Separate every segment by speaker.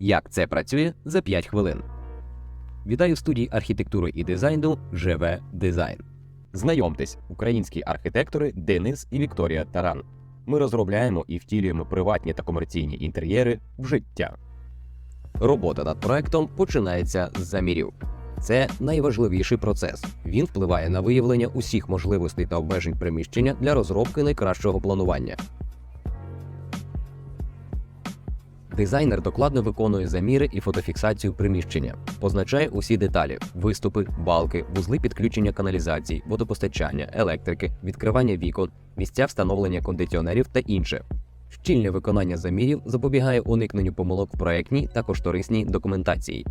Speaker 1: Як це працює за 5 хвилин. Вітаю студії архітектури і дизайну ЖВ Дизайн. Знайомтесь, українські архітектори Денис і Вікторія Таран. Ми розробляємо і втілюємо приватні та комерційні інтер'єри в життя. Робота над проектом починається з замірів. Це найважливіший процес. Він впливає на виявлення усіх можливостей та обмежень приміщення для розробки найкращого планування. Дизайнер докладно виконує заміри і фотофіксацію приміщення, позначає усі деталі: виступи, балки, вузли підключення каналізації, водопостачання, електрики, відкривання вікон, місця встановлення кондиціонерів та інше. Щільне виконання замірів запобігає уникненню помилок в проектній та кошторисній документації.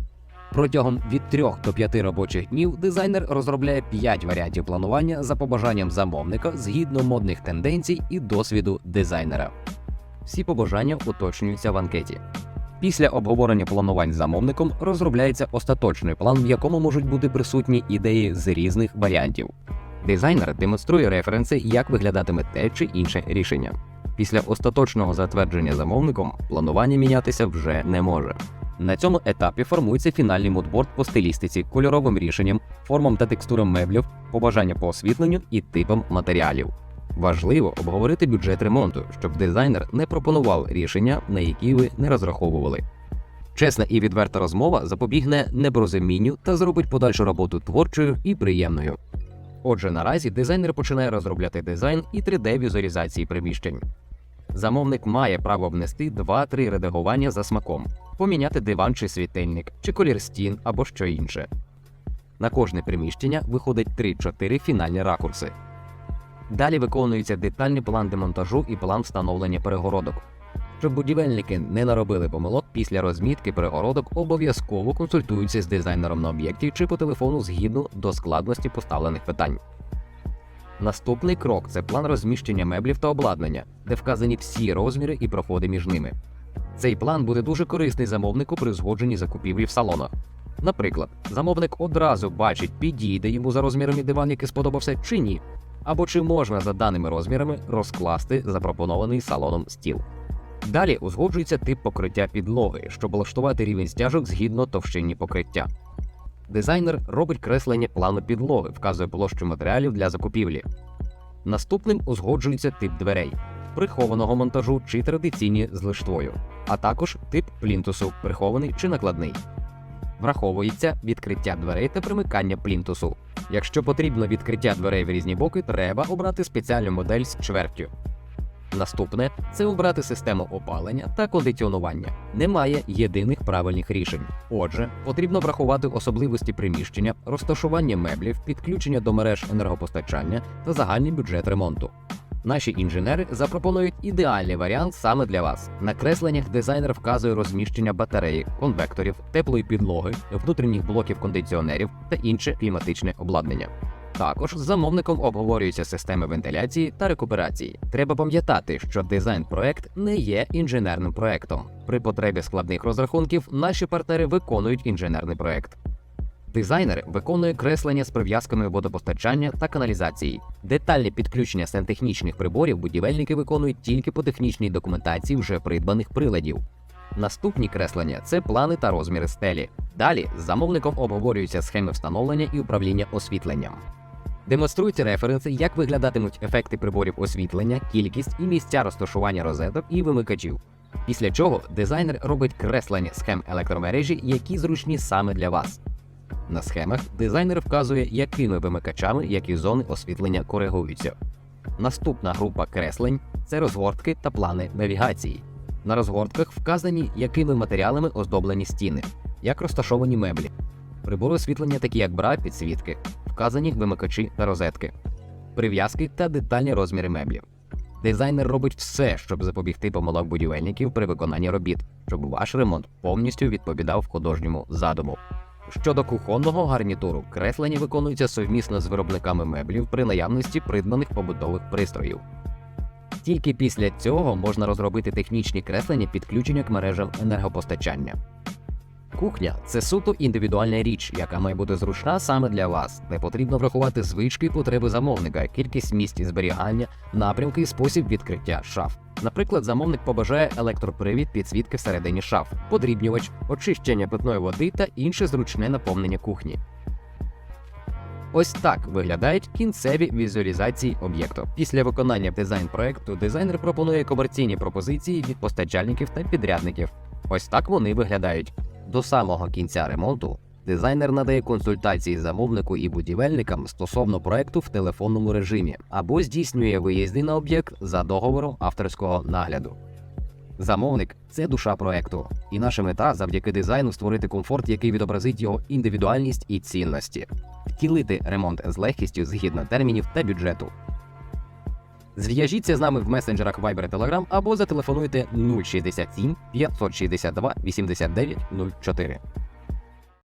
Speaker 1: Протягом від 3 до 5 робочих днів дизайнер розробляє 5 варіантів планування за побажанням замовника згідно модних тенденцій і досвіду дизайнера. Всі побажання уточнюються в анкеті. Після обговорення планувань з замовником розробляється остаточний план, в якому можуть бути присутні ідеї з різних варіантів. Дизайнер демонструє референси, як виглядатиме те чи інше рішення. Після остаточного затвердження замовником планування мінятися вже не може. На цьому етапі формується фінальний мудборд по стилістиці, кольоровим рішенням, формам та текстурам меблів, побажання по освітленню і типам матеріалів. Важливо обговорити бюджет ремонту, щоб дизайнер не пропонував рішення, на які ви не розраховували. Чесна і відверта розмова запобігне непорозумінню та зробить подальшу роботу творчою і приємною. Отже, наразі дизайнер починає розробляти дизайн і 3D-візуалізації приміщень. Замовник має право внести 2-3 редагування за смаком, поміняти диван чи світильник, чи колір стін або що інше. На кожне приміщення виходить 3-4 фінальні ракурси. Далі виконується детальний план демонтажу і план встановлення перегородок. Щоб будівельники не наробили помилок після розмітки перегородок, обов'язково консультуються з дизайнером на об'єкті чи по телефону згідно до складності поставлених питань. Наступний крок це план розміщення меблів та обладнання, де вказані всі розміри і проходи між ними. Цей план буде дуже корисний замовнику при узгодженні закупівлі в салонах. Наприклад, замовник одразу бачить, підійде йому за розмірами диван, який сподобався, чи ні, або чи можна за даними розмірами розкласти запропонований салоном стіл. Далі узгоджується тип покриття підлоги, щоб влаштувати рівень стяжок згідно товщині покриття. Дизайнер робить креслення плану підлоги, вказує площу матеріалів для закупівлі. Наступним узгоджується тип дверей, прихованого монтажу чи традиційні з лиштвою, а також тип плінтусу, прихований чи накладний. Враховується відкриття дверей та примикання плінтусу. Якщо потрібно відкриття дверей в різні боки, треба обрати спеціальну модель з чвертю. Наступне це обрати систему опалення та кондиціонування. Немає єдиних правильних рішень. Отже, потрібно врахувати особливості приміщення, розташування меблів, підключення до мереж енергопостачання та загальний бюджет ремонту. Наші інженери запропонують ідеальний варіант саме для вас. На кресленнях дизайнер вказує розміщення батареї, конвекторів, теплої підлоги, внутрішніх блоків кондиціонерів та інше кліматичне обладнання. Також з замовником обговорюються системи вентиляції та рекуперації. Треба пам'ятати, що дизайн-проект не є інженерним проектом. При потребі складних розрахунків наші партнери виконують інженерний проект. Дизайнер виконує креслення з прив'язками водопостачання та каналізації. Детальне підключення сантехнічних приборів будівельники виконують тільки по технічній документації вже придбаних приладів. Наступні креслення це плани та розміри стелі. Далі з замовником обговорюються схеми встановлення і управління освітленням. Демонструються референси, як виглядатимуть ефекти приборів освітлення, кількість і місця розташування розеток і вимикачів. Після чого дизайнер робить креслення схем електромережі, які зручні саме для вас. На схемах дизайнер вказує, якими вимикачами які зони освітлення коригуються. Наступна група креслень це розгортки та плани навігації. На розгортках вказані, якими матеріалами оздоблені стіни, як розташовані меблі, прибори освітлення, такі як бра, підсвітки, вказані вимикачі та розетки, прив'язки та детальні розміри меблів. Дизайнер робить все, щоб запобігти помилок будівельників при виконанні робіт, щоб ваш ремонт повністю відповідав художньому задуму. Щодо кухонного гарнітуру, креслення виконується совмісно з виробниками меблів при наявності придбаних побутових пристроїв. Тільки після цього можна розробити технічні креслення підключення к мережам енергопостачання. Кухня це суто індивідуальна річ, яка має бути зручна саме для вас. Не потрібно врахувати звички потреби замовника, кількість місць зберігання, напрямки і спосіб відкриття шаф. Наприклад, замовник побажає електропривід підсвітки всередині шаф, подрібнювач, очищення питної води та інше зручне наповнення кухні. Ось так виглядають кінцеві візуалізації об'єкту. Після виконання дизайн-проекту дизайнер пропонує комерційні пропозиції від постачальників та підрядників. Ось так вони виглядають. До самого кінця ремонту дизайнер надає консультації замовнику і будівельникам стосовно проекту в телефонному режимі або здійснює виїзди на об'єкт за договором авторського нагляду. Замовник це душа проекту, і наша мета завдяки дизайну створити комфорт, який відобразить його індивідуальність і цінності, втілити ремонт з легкістю згідно термінів та бюджету. Зв'яжіться з нами в месенджерах Viber Telegram або зателефонуйте 067 562 89 04.